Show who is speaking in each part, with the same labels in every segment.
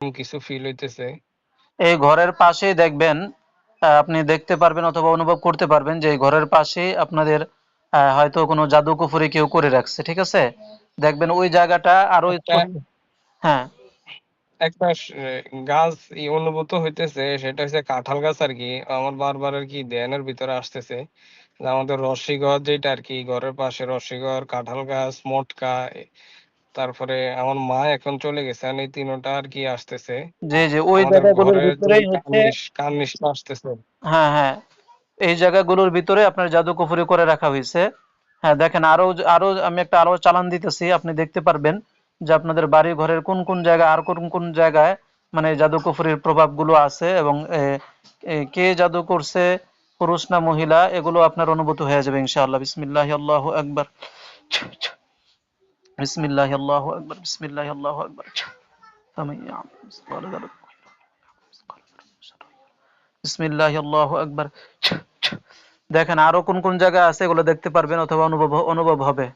Speaker 1: কিছু ফিল হইতেছে।
Speaker 2: এই ঘরের পাশেই দেখবেন আপনি দেখতে পারবেন অথবা অনুভব করতে পারবেন যে এই ঘরের পাশেই আপনাদের হয়তো কোনো জাদু কুফরি কেউ করে রাখছে ঠিক আছে? দেখবেন ওই জায়গাটা
Speaker 1: আরও
Speaker 2: স্পষ্ট হ্যাঁ।
Speaker 1: একটা গাছ অনুভূত হইতেছে সেটা হচ্ছে কাঁঠাল গাছ আর কি। আমার বারবার আর কি ধ্যানের ভিতরে আসতেছে আমাদের রশিঘর যেটা আর কি ঘরের পাশে রশিঘর কাঁঠাল গাছ মটকা তারপরে আমার মা এখন চলে গেছে আর এই তিনোটা আর কি আসতেছে।
Speaker 2: জি জি ওই জায়গাগুলোর ভিতরেই হচ্ছে
Speaker 1: কার্নিশটা আসতেছে।
Speaker 2: হ্যাঁ হ্যাঁ এই জায়গাগুলোর ভিতরে আপনার জাদু কুফরি করে রাখা হয়েছে। হ্যাঁ দেখেন আরও আরও আমি একটা আরও চালান দিতেছি আপনি দেখতে পারবেন যে আপনাদের বাড়ি ঘরের কোন কোন জায়গায় আর কোন কোন জায়গায় মানে জাদু কুফরির প্রভাবগুলো আছে এবং কে জাদু করছে পুরুষ না মহিলা এগুলো আপনার অনুভূত হয়ে যাবে ইনশাআল্লাহ। বিসমিল্লাহ আল্লাহ আকবার بسم الله الله أكبر بسم الله আল্লাহ আকবর বিসমিল্লাহ আল্লাহ بسم الله الله আকবর। দেখেন আরও কোন কোন জায়গা আছে এগুলো দেখতে পারবেন অথবা অনুভব অনুভব হবে।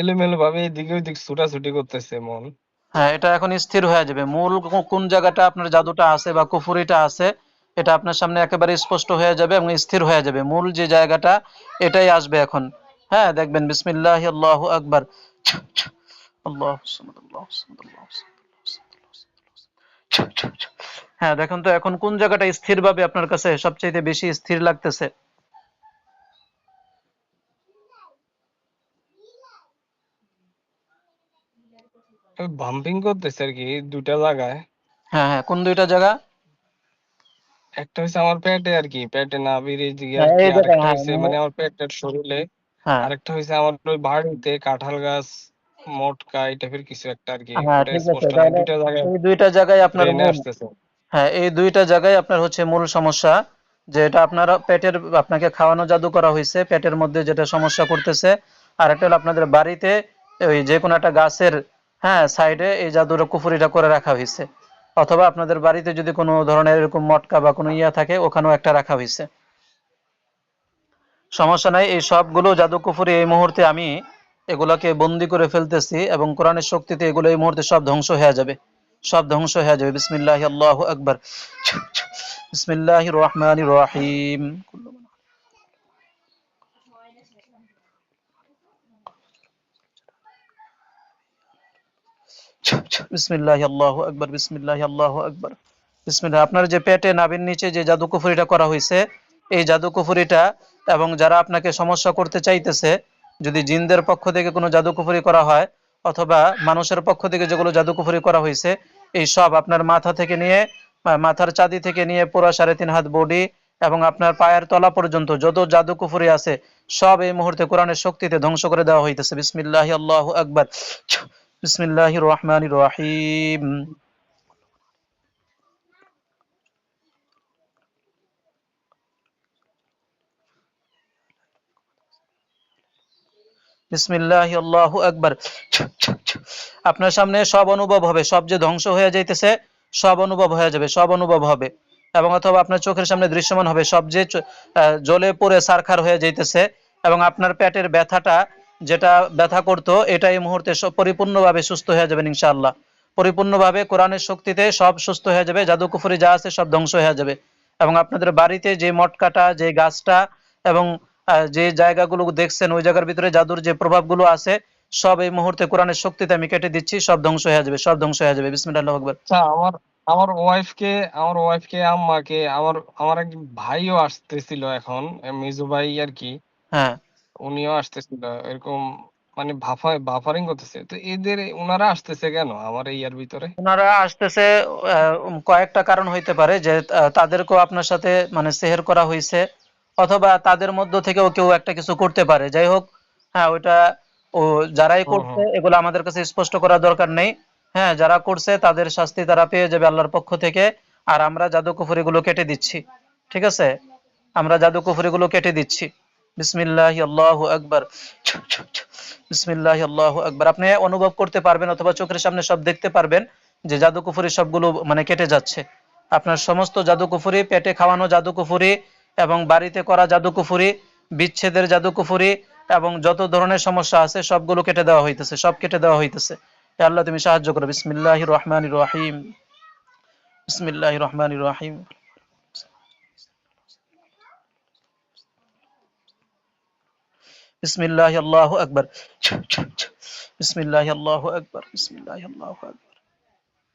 Speaker 1: এলোমেলো ভাবে এদিকে ওইদিক ছুটাছুটি করতেছে মন।
Speaker 2: হ্যাঁ এটা এখন স্থির হয়ে যাবে। মূল কোন জায়গাটা আপনার জাদুটা আছে বা কুফুরিটা আছে এটা আপনার সামনে একেবারে স্পষ্ট হয়ে যাবে এবং স্থির হয়ে যাবে। মূল যে জায়গাটা এটাই আসবে এখন। হ্যাঁ দেখবেন বিসমিল্লাহ আল্লাহ সামাদ। হ্যাঁ দেখেন তো এখন কোন জায়গাটা স্থির ভাবে আপনার কাছে সবচেয়ে বেশি স্থির লাগতেছে?
Speaker 1: ভাম্পিং করতেছে আর কি দুইটা জায়গায়
Speaker 2: হ্যাঁ হ্যাঁ কোন দুইটা জায়গা?
Speaker 1: একটা হচ্ছে আমার পেটে আর কি পেটে নাভির দিকে
Speaker 2: হ্যাঁ
Speaker 1: আর কি
Speaker 2: এই জায়গায়
Speaker 1: আরেকটা
Speaker 2: হ্যাঁ
Speaker 1: হচ্ছে মানে আমার পেটের শরীরে।
Speaker 2: হ্যাঁ।
Speaker 1: আরেকটা হচ্ছে আমার ওই বাড়িতে কাঁঠাল গাছ মটকা এই টাইপের কিছু একটা আর কি
Speaker 2: হ্যাঁ
Speaker 1: ওটা
Speaker 2: ঠিক আছে
Speaker 1: স্পষ্ট নাই
Speaker 2: তাহলে
Speaker 1: দুইটা জায়গায়
Speaker 2: এই দুইটা জায়গায় আপনার
Speaker 1: ব্রেনে
Speaker 2: মূল
Speaker 1: আসতেছে।
Speaker 2: হ্যাঁ এই দুইটা জায়গায় আপনার হচ্ছে মূল সমস্যা যে এটা আপনার পেটের আপনাকে খাওয়ানো জাদু করা হয়েছে পেটের মধ্যে যেটা সমস্যা করতেছে। আর একটা হলো আপনাদের বাড়িতে ওই যে কোনো একটা গাছের হ্যাঁ সাইডে এই জাদুর কুফুরিটা করে রাখা হয়েছে অথবা আপনাদের বাড়িতে যদি কোনো ধরনের এরকম মটকা বা কোনো ইয়া থাকে, ওখানেও একটা রাখা হয়েছে। সমস্যা নাই, এই সবগুলো জাদু কুফুরি এই মুহূর্তে আমি এগুলোকে বন্দি করে ফেলতেছি এবং কোরআনের শক্তিতে এগুলো এই মুহূর্তে সব ধ্বংস হয়ে যাবে। সব ধ্বংস হয়ে যাবে। বিসমিল্লাহ আল্লাহ আকবর। বিসমিল্লাহ রহমান রহিম। বিসমিল্লাহ, আল্লাহ আকবার, বিসমিল্লাহ, আল্লাহ আকবার। বিসমিল্লাহ, আপনার যে পেটে নাভির নিচে যে জাদু কুফুরিটা করা হয়েছে এই জাদু কুফুরিটা এবং যারা আপনাকে সমস্যা করতে চাইতেছে, যদি জিনদের পক্ষ থেকে কোনো জাদু কুফুরি করা হয়, অথবা মানুষের পক্ষ থেকে যেগুলো জাদু কুফুরি করা হয়েছে এই সব আপনার মাথা থেকে নিয়ে মাথার চাঁদি থেকে নিয়ে পুরো সাড়ে তিন হাত বডি এবং আপনার পায়ের তলা পর্যন্ত যত জাদু কুফুরি আছে, সব এই মুহূর্তে কোরআনের শক্তিতে ধ্বংস করে দেওয়া হইতেছে। বিসমিল্লাহ, আল্লাহ আকবার। বিসমিল্লাহ আপনার সামনে সব অনুভব হবে, সব যে ধ্বংস হয়ে যাইতেছে, সব অনুভব হয়ে যাবে, সব অনুভব হবে। এবং অথবা আপনার চোখের সামনে দৃশ্যমান হবে, সব যে জ্বলে পড়ে সারখার হয়ে যাইতেছে, এবং আপনার পেটের ব্যথাটা যেটা ব্যথা করতো এটা এই মুহূর্তে সব পরিপূর্ণভাবে সুস্থ হয়ে যাবেন ইনশাআল্লাহ। পরিপূর্ণভাবে কোরআনের শক্তিতে সব সুস্থ হয়ে যাবে জাদু কুফরি যা আছে সব ধ্বংস হয়ে যাবে। এবং আপনাদের বাড়িতে যে মটকাটা যে গাছটা এবং যে জায়গাগুলো দেখছেন ওই জায়গার ভিতরে জাদুর যে প্রভাবগুলো আছে সব এই মুহূর্তে কোরআনের শক্তিতে আমি কেটে দিচ্ছি সব ধ্বংস হয়ে যাবে সব ধ্বংস হয়ে যাবে। বিসমিল্লাহ আকবর।
Speaker 1: আচ্ছা আমার আমার ওয়াইফকে আমার ওয়াইফকে আম্মাকে আমার আমার এক ভাইও আসতেছিল এখন মিজু ভাই আর কি।
Speaker 2: হ্যাঁ।
Speaker 1: উনিও আসতেছিল এরকম মানে ভাফা বাফারিং করতেছে। তো এদের ওনারা আসতেছে কেন আমার এই ইয়ার ভিতরে?
Speaker 2: ওনারা আসতেছে কয়েকটা কারণ হইতে পারে যে তাদেরকেও আপনার সাথে মানে সেহের করা হয়েছে অথবা তাদের মধ্য থেকেও কেউ একটা কিছু করতে পারে। যাই হোক হ্যাঁ ওইটা ও যারাই করছে এগুলো আমাদের কাছে স্পষ্ট করার দরকার নেই। হ্যাঁ যারা করছে তাদের শাস্তি তারা পেয়ে যাবে আল্লাহর পক্ষ থেকে। আর আমরা জাদু কুফরি গুলো কেটে দিচ্ছি ঠিক আছে? আমরা জাদু কুফরি গুলো কেটে দিচ্ছি। বিসমিল্লাহ আল্লাহু আকবার। আপনি অনুভব করতে পারবেন অথবা চোখের সামনে সব দেখতে পারবেন যে জাদু কুফরি সবগুলো মানে কেটে যাচ্ছে। আপনার সমস্ত জাদু কুফরি পেটে খাওয়ানো জাদু কুফরি এবং বাড়িতে করা জাদু কুফরি বিচ্ছেদের জাদু কুফরি এবং যত ধরনের সমস্যা আছে সবগুলো কেটে দেওয়া হইতেছে, সব কেটে দেওয়া হইতেছে। আল্লাহ তুমি সাহায্য করো। বিসমিল্লাহ রহমান রহিম। বিসমিল্লাহ রহমান রহিম। বিসমিল্লাহ আল্লাহু আকবার বিসমিল্লাহ আল্লাহু আকবার বিসমিল্লাহ আল্লাহু আকবার